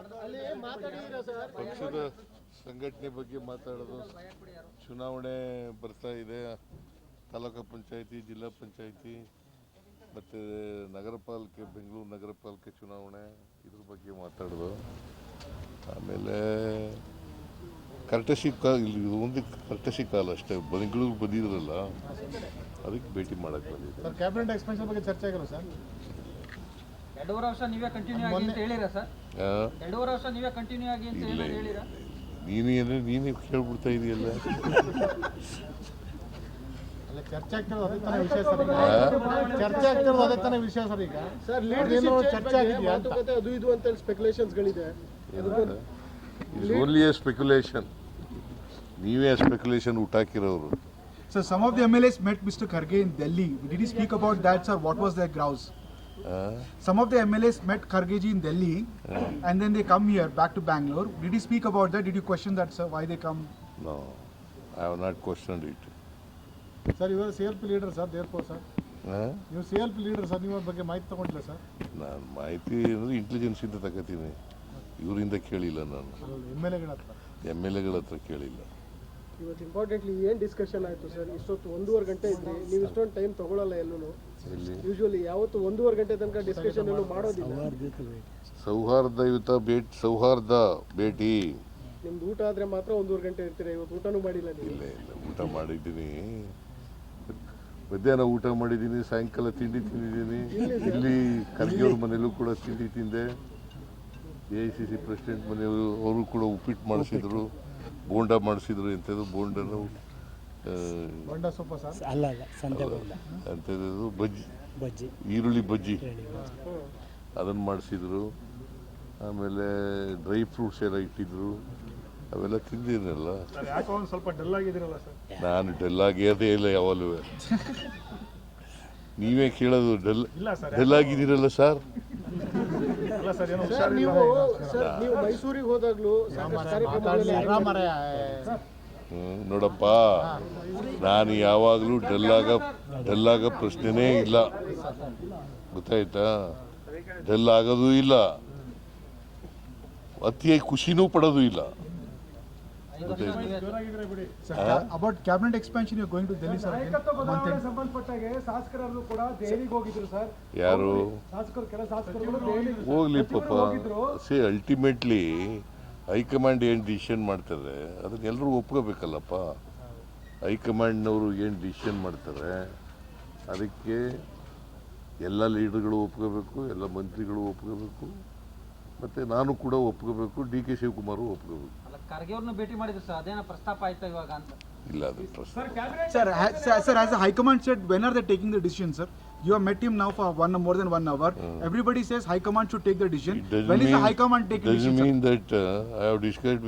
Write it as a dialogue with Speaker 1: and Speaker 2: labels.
Speaker 1: Sir?
Speaker 2: ಪಕ್ಷದ ಸಂಘಟನೆ ಬಗ್ಗೆ ಮಾತಾಡೋದು ಚುನಾವಣೆ ಬರ್ತಾ ಇದೆ. ತಾಲೂಕು ಪಂಚಾಯತಿ ಜಿಲ್ಲಾ ಪಂಚಾಯತಿ ಮತ್ತು ನಗರ ಪಾಲಿಕೆ ಬೆಂಗಳೂರು ನಗರ ಪಾಲಿಕೆ ಚುನಾವಣೆ ಇದ್ರ ಬಗ್ಗೆ ಮಾತಾಡೋದು. ಆಮೇಲೆ ಕರ್ಟಸಿ ಕಾಲ ಇಲ್ಲಿ ಒಂದು ಕರ್ಟಸಿ ಕಾಲ ಅಷ್ಟೇ. ಬೆಂಗಳೂರು ಬಂದಿದ್ರಲ್ಲ ಅದಕ್ಕೆ ಭೇಟಿ ಮಾಡಕ್ಕೆ ಬಂದಿದ್ದೆ
Speaker 1: ಸರ್ ಕ್ಯಾಬಿನೆಟ್ ಎಕ್ಸ್ಪೆನ್ಷನ್ ಬಗ್ಗೆ ಚರ್ಚೆ ಆಗಿಲ್ಲ ಸರ್
Speaker 3: ಎರಡೂವರೆ ವರ್ಷ ನೀವೇ ಕಂಟಿನ್ಯೂ ಆಗಿ ಅಂತ ಹೇಳಿರಾ ಸರ್? ಎರಡೂವರೆ ವರ್ಷ ನೀವೇ ಕಂಟಿನ್ಯೂ ಆಗಿ ಅಂತ
Speaker 2: ನೀನು ಏನೇ ನೀನೇ ಕೇಳ್ಬಿಡ್ತಾ ಇದೆಯಲ್ಲ
Speaker 1: ಅಲ್ಲ ಚರ್ಚೆ ಆಗ್ತಿರೋದು ಅದೇ ತಾನೇ ವಿಷಯ ಸರ್ ಈಗ ಚರ್ಚೆ ಆಗ್ತಿರೋದು ಅದೇ ತಾನೇ ವಿಷಯ ಸರ್ ಈಗ
Speaker 4: ಸರ್ ಲೀಡರ್ಶಿಪ್
Speaker 1: ಚರ್ಚೆ ಆಗಿದೆ
Speaker 4: ಮಾತುಕತೆ ಅದು ಇದು ಅಂತ ಸ್ಪೆಕ್ಯುಲೇಷನ್ಸ್ಗಳಿದೆ
Speaker 2: ಇಸ್ ಓನ್ಲಿ ಎ ಸ್ಪೆಕ್ಯುಲೇಷನ್ ನೀವೇ speculation ಹುಟ್ಟಾಕಿರೋರು
Speaker 5: sir some of the MLAs met Mr. Kharge in Delhi. Did he speak about that, sir? What was their grouse?
Speaker 2: ಆ?
Speaker 5: Some of the MLAs met Khargeji in Delhi, and then they come here back to Bangalore. Did he speak about that? Did you question that, sir? Why they come?
Speaker 2: No, I have not questioned it.
Speaker 1: Sir ಇವರು C L P leader sir therefore sir
Speaker 2: ಹಾಂ
Speaker 1: ನೀವು C L P leader sir ನಿಮ್ಮ ಬಗ್ಗೆ ಮಾಹಿತಿ ತಗೊಂಡಿಲ್ಲ sir
Speaker 2: ನಾನು ಮಾಹಿತಿ ಅಂದರೆ ಇಂಟೆಲಿಜೆನ್ಸಿಂದ ತಗೋತೀನಿ. ಇವರಿಂದ ಕೇಳಿಲ್ಲ ನಾನು.
Speaker 1: ಎಂ ಎಲ್ ಎಗಳ ಹತ್ರ.
Speaker 2: ಎಂ ಎಲ್ ಎಗಳ ಹತ್ರ ಕೇಳಿಲ್ಲ.
Speaker 4: ಇವತ್ತು ಇಂಪಾರ್ಟೆಂಟ್ಲಿ ಏನು ಡಿಸ್ಕಷನ್ ಆಯಿತು ಸರ್ ಇಷ್ಟೊತ್ತು ಒಂದೂವರೆ ಗಂಟೆ ಇದ್ರಿ ನೀವು ಇಷ್ಟೊಂದು ಟೈಮ್ ತಗೊಳ್ಳಲ್ಲ ಎಲ್ಲೂ
Speaker 2: ಇಲ್ಲಿ.
Speaker 4: ಯೂಶುವಲಿ ಯಾವತ್ತು ಒಂದೂವರೆ ಗಂಟೆ ತನಕ ಡಿಸ್ಕಷನ್ ಏನು ಮಾಡೋದಿಲ್ಲ.
Speaker 2: ಸೌಹಾರ್ದಯುತ ಭೇಟಿ ಸೌಹಾರ್ದ ಭೇಟಿ.
Speaker 4: ನಿಮ್ದು ಊಟ ಆದ್ರೆ ಮಾತ್ರ ಒಂದೂವರೆ ಗಂಟೆ ಇರ್ತೀರಾ? ಇವತ್ತು ಊಟನೂ ಮಾಡಿಲ್ಲ ನೀವು.
Speaker 2: ಇಲ್ಲ ಇಲ್ಲ ಊಟ ಮಾಡಿದ್ದೀನಿ. ಮಧ್ಯಾಹ್ನ ಊಟ ಮಾಡಿದ್ದೀನಿ ಸಾಯಂಕಾಲ ತಿಂಡಿ ತಿಂದಿದ್ದೀನಿ. ಇಲ್ಲಿ ಖರ್ಗೆಯವ್ರ ಮನೆಯಲ್ಲೂ ಕೂಡ ತಿಂಡಿ ತಿಂದೆ. A I C C president ಮನೆಯವರು ಅವರು ಕೂಡ ಉಪ್ಪಿಟ್ಟು ಮಾಡಿಸಿದ್ರು. ಬೋಂಡ ಮಾಡಿಸಿದ್ರು ಎಂಥದ್ದು ಬೋಂಡನು
Speaker 6: ಅಲ್ಲ ಅಲ್ಲ ಸಂತೆ
Speaker 2: ಬಜ್ಜಿ.
Speaker 6: ಬಜ್ಜಿ.
Speaker 2: ಈರುಳ್ಳಿ ಬಜ್ಜಿ. ಅದನ್ನ ಮಾಡಿಸಿದ್ರು. ಆಮೇಲೆ ಡ್ರೈ ಫ್ರೂಟ್ಸ್ ಎಲ್ಲ ಇಟ್ಟಿದ್ರು. ಅವೆಲ್ಲ ತಿಂದಿದ್ದೀನಲ್ಲ
Speaker 1: ಸ್ವಲ್ಪ ಡಲ್ ಆಗಿದ್ದೀರಲ್ಲ ಸರ್?
Speaker 2: ನಾನು ಡಲ್ ಆಗಿರೋದೇ ಇಲ್ಲ ಯಾವಾಗಲೂ. ನೀವೇ ಕೇಳೋದು ಡೆಲ್
Speaker 1: ಇಲ್ಲ ಸರ್
Speaker 2: ಡೆಲ್ ಆಗಿದ್ದೀರಲ್ಲ ಸರ್?
Speaker 4: ನೀವು ಮೈಸೂರಿಗೆ ಹೋದಾಗ್ಲೂ
Speaker 2: ನೋಡಪ್ಪ ನಾನು ಯಾವಾಗಲೂ ಡೆಲ್ಲಾಗ ಡೆಲ್ಲಾಗ ಪ್ರಶ್ನೆನೇ ಇಲ್ಲ. ಗೊತ್ತಾಯ್ತಾ? ಡಲ್ ಆಗೋದು ಇಲ್ಲ. ಅತಿಯಾಗಿ ಖುಷಿನೂ ಪಡೋದು ಇಲ್ಲ.
Speaker 4: ಸಂಬಂಧಪಟ್ಟಾಗೆ ಶಾಸಕರಲ್ಲೂ ಕೂಡ ದೆಹಲಿಗೆ ಹೋಗಿದ್ರು ಸರ್
Speaker 2: ಯಾರು?
Speaker 4: ಶಾಸಕರು ಕೆಲ ಶಾಸಕರು ದೆಹಲಿಗೆ
Speaker 2: ಹೋಗ್ಲಿ ಪಾಪ. ಸಿ ಅಲ್ಟಿಮೇಟ್ಲಿ ಹೈಕಮಾಂಡ್ ಏನು ಡಿಸಿಷನ್ ಮಾಡ್ತಾರೆ, ಅದನ್ನ ಎಲ್ಲರೂ ಒಪ್ಕೋಬೇಕಲ್ಲಪ್ಪ. ಹೈಕಮಾಂಡ್ನವರು ಏನು ಡಿಸಿಷನ್ ಮಾಡ್ತಾರೆ, ಅದಕ್ಕೆ ಎಲ್ಲ ಲೀಡರ್ಗಳು ಒಪ್ಕೋಬೇಕು, ಎಲ್ಲ ಮಂತ್ರಿಗಳು ಒಪ್ಕೋಬೇಕು. ಮತ್ತು ನಾನು ಕೂಡ ಒಪ್ಕೋಬೇಕು ಡಿ ಕೆ ಶಿವಕುಮಾರ್ ಒಪ್ಕೋಬೇಕು
Speaker 3: ಅಲ್ಲ ಖರ್ಗೆ ಅವ್ರನ್ನ ಭೇಟಿ ಮಾಡಿದ್ರು ಸರ್ ಅದೇನ ಪ್ರಸ್ತಾಪ ಆಯ್ತಾ ಇವಾಗ ಅಂತ
Speaker 2: ಇಲ್ಲ ಅದು ಪ್ರಶ್ನೆ
Speaker 5: sir ha- sir, sir, as the High Command said, when are they taking the decision, sir? You have met him now for one more than one hour. Everybody says High Command should take the decision.
Speaker 2: It doesn't
Speaker 5: When is the
Speaker 2: mean-
Speaker 5: High Command taking the
Speaker 2: doesn't
Speaker 5: decision? sir?
Speaker 2: mean that uh, I have discussed